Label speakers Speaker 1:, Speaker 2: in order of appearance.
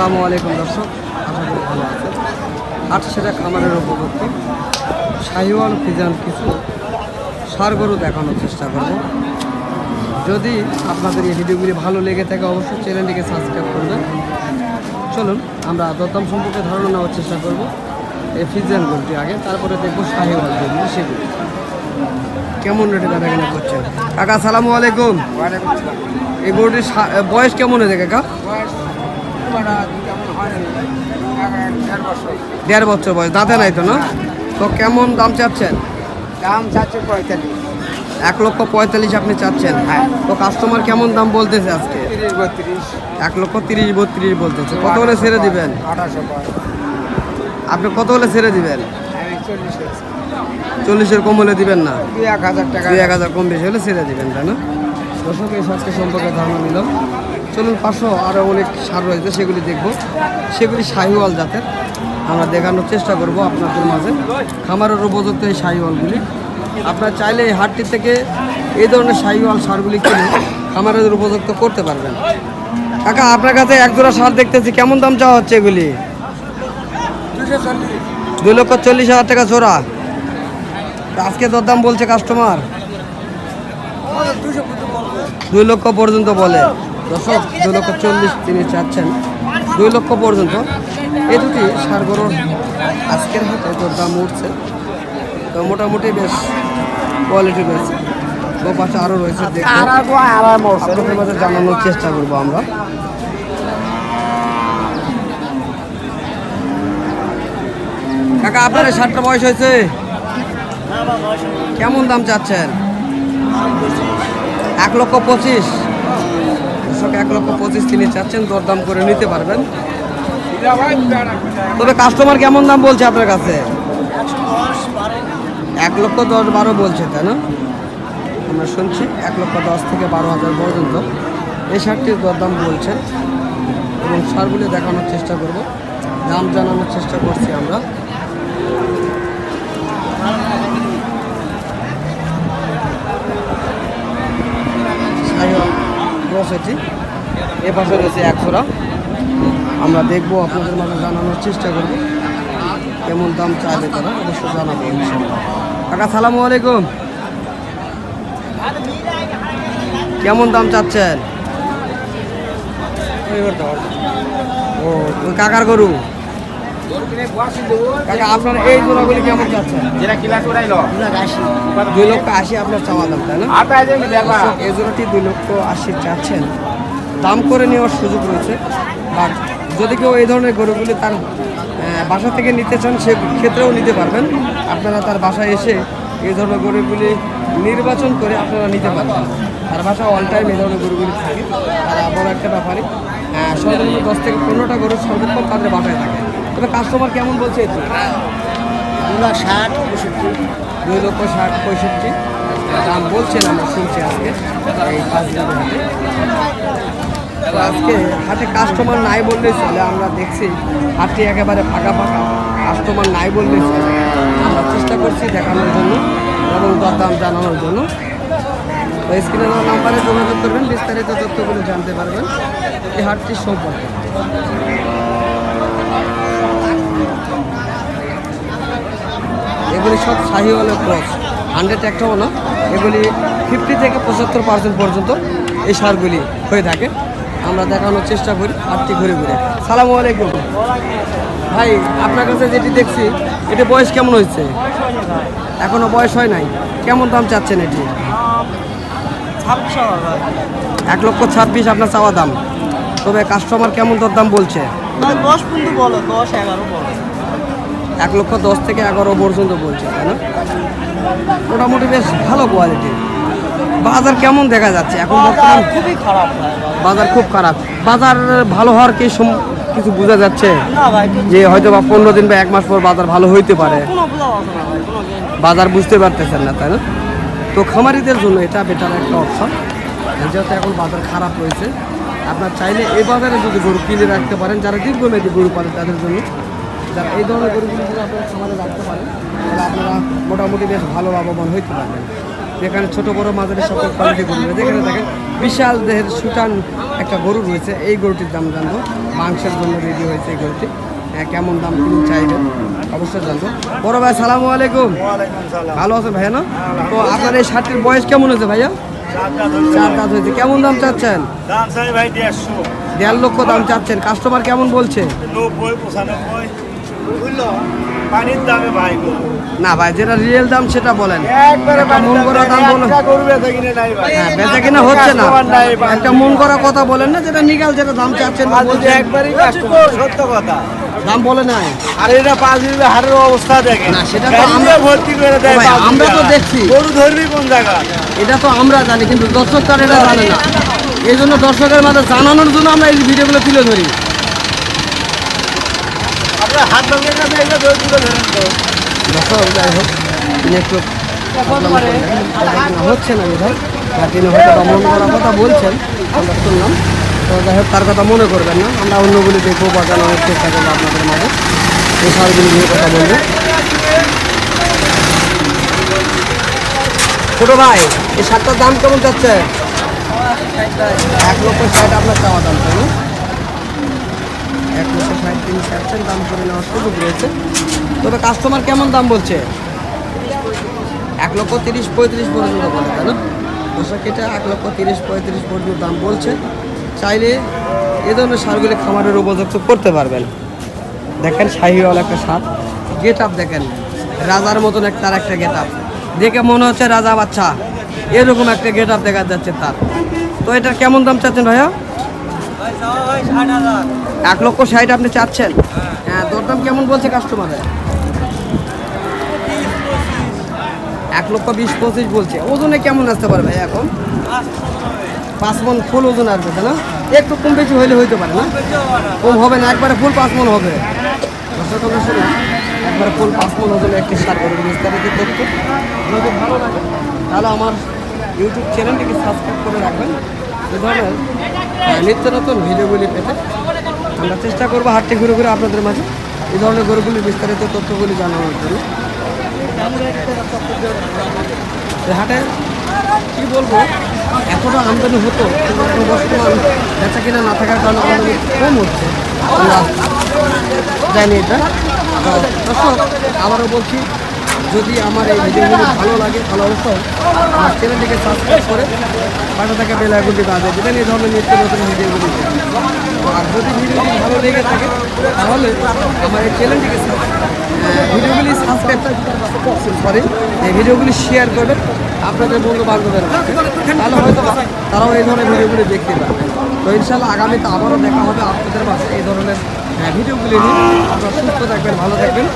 Speaker 1: আসসালামু আলাইকুম দর্শক। আশা করি ভালো আছেন। আট সেটা খামারের উপভোক্ত। শাহিওয়াল ফিজান কিছু সার গরু দেখানোর চেষ্টা করব। যদি আপনাদের এই ভিডিওগুলি ভালো লেগে থাকে অবশ্যই চ্যানেলটিকে সাবস্ক্রাইব করবেন। চলুন আমরা দত্তম সম্পর্কে ধারণা নেওয়ার চেষ্টা করব। এই ফিজান গরুটি আগে তারপরে দেখব শাহিওয়াল যেগুলি সেগুলি কেমন রেটে কেনা করছেন? কাকা সালামু আলাইকুম। এই গরুটির বয়স কেমন হয়েছে কাকা? দেড় বছর। বয়স দাদা নাই তো না? তো কেমন দাম চাচ্ছেন?
Speaker 2: দাম চারশো পঁয়তাল্লিশ।
Speaker 1: এক লক্ষ পঁয়তাল্লিশ আপনি চাচ্ছেন। তো কাস্টমার কেমন দাম বলতেছে আজকে? এক লক্ষ তিরিশ বত্রিশ বলতেছে। কত হলে ছেড়ে দিবেন? আপনি কত হলে ছেড়ে দিবেন? চল্লিশের কম হলে দিবেন না?
Speaker 2: দুই এক হাজার টাকা।
Speaker 1: দুই এক হাজার কম বেশি হলে ছেড়ে দিবেন তাই না? দর্শক এই সম্পর্কে ধারণা নিলাম। চলুন, পাঁচশো আরও অনেক সার রয়েছে, সেগুলি দেখব। সেগুলি শাহিওয়াল জাতের। আমরা দেখানোর চেষ্টা করব আপনাদের মাঝে। খামারের উপযুক্ত এই শাহিওয়ালগুলি। আপনারা চাইলে এই হাটটি থেকে এই ধরনের শাহিওয়াল সারগুলি কিনে খামারের উপযুক্ত করতে পারবেন। কাকা, আপনার কাছে এক জোড়া সার দেখতেছি। কেমন দাম চাওয়া হচ্ছে এগুলি? দুই লক্ষ চল্লিশ হাজার টাকা জোড়া। আজকে দরদাম বলছে কাস্টমার দুই লক্ষ পর্যন্ত বলে। দর্শক, দুই লক্ষ চল্লিশ তিনি চাচ্ছেন দুই লক্ষ পর্যন্ত। এই দুটি সার গরুর আজকের হাতে তোর দাম উঠছে। তো মোটামুটি বেশ কোয়ালিটি রয়েছে। ও পাশে আরও রয়েছে আপনাদের মাঝে জানানোর চেষ্টা করব আমরা। কাকা, আপনার সাতটা বয়স হয়েছে? কেমন দাম চাচ্ছেন? এক লক্ষ পঁচিশ। কৃষক এক লক্ষ পঁচিশ তিনি চাচ্ছেন, দরদাম করে নিতে পারবেন। তবে কাস্টমার কেমন দাম বলছে আপনার কাছে? এক লক্ষ দশ বারো বলছে, তাই না? আমরা শুনছি, এক লক্ষ দশ থেকে বারো হাজার পর্যন্ত। এই শার্টটির দরদাম বলছেন এবং সারগুলি দেখানোর চেষ্টা করব। দাম জানানোর চেষ্টা করছি আমরা। এটি। এ পাশে রয়েছে একশোরা আমরা দেখব, আপনাদের মাঝে জানানোর চেষ্টা করব কেমন দাম চাইবে তারা অবশ্যই জানাব কাকা, সালামু আলাইকুম। কেমন দাম চাচ্ছেন? ও কাকার গরু। কাকা আপনার এই জোড়াগুলি কেমন
Speaker 2: যেটা কিলাস
Speaker 1: দুই লক্ষ আশি আপনার চাওয়া দাম তাই না? এই জোড়াটি দুই লক্ষ আশি চাচ্ছেন। দাম করে নেওয়ার সুযোগ রয়েছে। বাট যদি কেউ এই ধরনের গরুগুলি তার বাসা থেকে নিতে চান সে ক্ষেত্রেও নিতে পারবেন। আপনারা তার বাসায় এসে এই ধরনের গরুগুলি নির্বাচন করে আপনারা নিতে পারবেন। তার বাসা অল টাইম এই ধরনের গরুগুলি থাকে। তারা বড় একটা ব্যাপারই। আহ, সর্বনিম্ন দশ থেকে পনেরোটা গরু সর্বোত্তম তাদের বাসায় থাকে। তবে কাস্টমার কেমন বলছে এটি
Speaker 2: দু লাখ ষাট পঁয়ষট্টি।
Speaker 1: দুই লক্ষ ষাট পঁয়ষট্টি। দাম বলছেন আমরা শুনছি আজকে এই হাটে তো আজকে হাটে কাস্টমার নাই বললেই চলে আমরা দেখছি হাটটি একেবারে ফাঁকা ফাঁকা। কাস্টমার নাই বললেই চলে। আমরা চেষ্টা করছি দেখানোর জন্য এবং দরদাম জানানোর জন্য। তো স্ক্রিনে দেওয়া নাম্বারে যোগাযোগ করবেন বিস্তারিত তথ্যগুলো জানতে পারবেন। এই হাটটির সম্পর্কে। সব শাহিওয়ালের ক্রস হান্ড্রেড একটাও না। এগুলি ফিফটি থেকে পঁচাত্তর পার্সেন্ট পর্যন্ত এই সারগুলি হয়ে থাকে। আমরা দেখানোর চেষ্টা করি হাটটি ঘুরে ঘুরে। সালামু আলাইকুম। ভাই আপনার কাছে যেটি দেখছি এটি বয়স কেমন হয়েছে? এখনও বয়স হয় নাই। কেমন দাম চাচ্ছেন এটি? এক লক্ষ ছাব্বিশ আপনার চাওয়া দাম। তবে কাস্টমার কেমন দর দাম বলছে
Speaker 2: দশ পর্যন্ত বলো দশ এগারো বলো।
Speaker 1: এক লক্ষ দশ থেকে এগারো পর্যন্ত বলছে তাই না? মোটামুটি বেশ ভালো কোয়ালিটি বাজার কেমন দেখা যাচ্ছে? এখন বর্তমান
Speaker 2: খুবই খারাপ
Speaker 1: বাজার খুব খারাপ। বাজার ভালো হওয়ার কি কিছু বোঝা যাচ্ছে? যে হয়তো বা পনেরো দিন বা এক মাস পর বাজার ভালো হইতে পারে। বাজার বুঝতে পারতেছেন না তাই না? তো খামারিদের জন্য এটা বেটার একটা অপশন যেহেতু এখন বাজার খারাপ রয়েছে আপনার চাইলে এই বাজারে যদি গরু কিনে রাখতে পারেন যারা দীর্ঘমেয়াদী গরু পালেন তাদের জন্য যারা এই ধরনের গরুগুলো যদি আপনারা খামারে রাখতে পারেন তাহলে আপনারা মোটামুটি বেশ ভালো লাভবান হইতে পারবেন। যেখানে ছোট বড় মাঝারি সকল কোয়ালিটি গরু রয়েছে। এখানে দেখেন বিশাল দেহের সুটান একটা গরু রয়েছে এই গরুটির দাম জানব। মাংসের জন্য রেডি হয়েছে এই গরুটি। হ্যাঁ, কেমন দাম তিনি চাইবেন? অবশ্যই জানব। বড় ভাই সালামু আলাইকুম। ভালো আছে ভাইয়া না? তো আপনার এই শার্টটির বয়স কেমন হয়েছে ভাইয়া? চার দাঁত হয়েছে। কেমন দাম চাচ্ছেন?
Speaker 3: দাম চাই ভাই দেড়শো।
Speaker 1: দেড় লক্ষ দাম চাচ্ছেন। কাস্টমার কেমন বলছে?
Speaker 3: নব্বই পঁচানব্বই। বুঝলো? পানির দামে ভাই
Speaker 1: না ভাই যেটা রিয়েল দাম সেটা বলেন। একটা মন করা দাম হ্যাঁ বেচা কিনা হচ্ছে না। একটা মন করা কথা বলেন না যেটা নিগাল যেটা দাম চাচ্ছেন
Speaker 3: একবারই সত্য কথা।
Speaker 1: দাম বলে নাই।
Speaker 3: আর এটা পাঁচ মিনিট হারের অবস্থা দেখে।
Speaker 1: না, সেটা তো আমরা-
Speaker 3: ভর্তি করে দেয়
Speaker 1: ভাই, আমরা তো দেখছি।
Speaker 3: গরু ধরবি কোন জায়গা?
Speaker 1: এটা তো আমরা জানি কিন্তু দর্শক তার এটা জানে না। এই জন্য দর্শকের মাঝে জানানোর জন্য আমরা এই ভিডিওগুলো তুলে ধরি।
Speaker 3: হাত ভাঙে গেছে এটা ধরে তুলে ধরেন তো।
Speaker 1: যাই হোক একটু হচ্ছে না বিধায় আর তিনি হয়তো বা মন করার কথা বলছেন আমরা শুনলাম। তো যাই হোক তার কথা মনে করবেন না। আমরা অন্যগুলি দেখব বা জানানোর চেষ্টা করব আপনাদের মাঝে। এই সারগুলি নিয়ে কথা বলব। ছোটো ভাই এই শার্টটার দাম কেমন যাচ্ছে? এক লক্ষ ষাট আপনার চাওয়া দাম তাই না? এক লক্ষ ষাট তিনি দাম করে নেওয়ার সুযোগ রয়েছে। তবে কাস্টমার কেমন দাম বলছে? এক লক্ষ তিরিশ পঁয়ত্রিশ পর্যন্ত বলে, তাই না? দর্শক এটা এক লক্ষ তিরিশ পঁয়ত্রিশ পর্যন্ত দাম বলছে। চাইলে এ ধরনের সারগুলি খামারের উপযুক্ত করতে পারবেন। দেখেন শাহিওয়াল একটা সার। গেট আপ দেখেন। রাজার মতন এক তার একটা গেট আপ। দেখে মনে হচ্ছে রাজা বাচ্চা। এরকম একটা গেট আপ দেখা যাচ্ছে তার। তো এটার কেমন দাম চাচ্ছেন ভাইয়া? এক লক্ষ ষাট আপনি চাচ্ছেন? হ্যাঁ দরদাম কেমন বলছে কাস্টমারে এক লক্ষ বিশ পঁচিশ বলছে। ওজনে কেমন আসতে পারে ভাই এখন? পাঁচ মন ফুল ওজন আসবে না? একটু কম বেশি হইলে হইতে পারে না? কম হবে না, একবারে ফুল পাঁচ মন হবে। একবারে ফুল পাঁচ মন ওজনে একটি সার করে বিস্তারিত তথ্য। যদি ভালো লাগে, তাহলে আমার ইউটিউব চ্যানেলটিকে সাবস্ক্রাইব করে রাখবেন। এ ধরনের নিত্য নতুন ভিডিওগুলি পেতে আমরা চেষ্টা করব হাটটি ঘুরে ঘুরে আপনাদের মাঝে এই ধরনের গরুগুলির বিস্তারিত তথ্যগুলি জানানোর জন্য। হাটে কি বলব, এতটা আমদানি হতো বর্তমান বেচা কিনা না থাকার কারণে আমদানি কম হচ্ছে। জানি এটা। দর্শক, আবারও বলছি, যদি আমার এই ভিডিওগুলো ভালো লাগে তাহলে অবশ্যই আমার চ্যানেলটিকে সাবস্ক্রাইব করে পাশে থাকা বেল আইকনটি বাজে দেবেন। এই ধরনের নিত্য নতুন ভিডিওগুলি। আর যদি ভিডিওটি ভালো লেগে থাকে, তাহলে আমার এই চ্যানেলটিকে ভিডিওগুলি সাবস্ক্রাইব সরি এই ভিডিওগুলি শেয়ার করবেন। আপনাদের বন্ধু বান্ধবের। তাহলে হয়তো তারাও এই ধরনের ভিডিওগুলি দেখতে পাবে। তো ইনশাল্লাহ আগামীতে আবারও দেখা হবে আপনাদের মাঝে এই ধরনের ভিডিওগুলি নিয়ে। আপনারা সুস্থ থাকবেন, ভালো থাকবেন।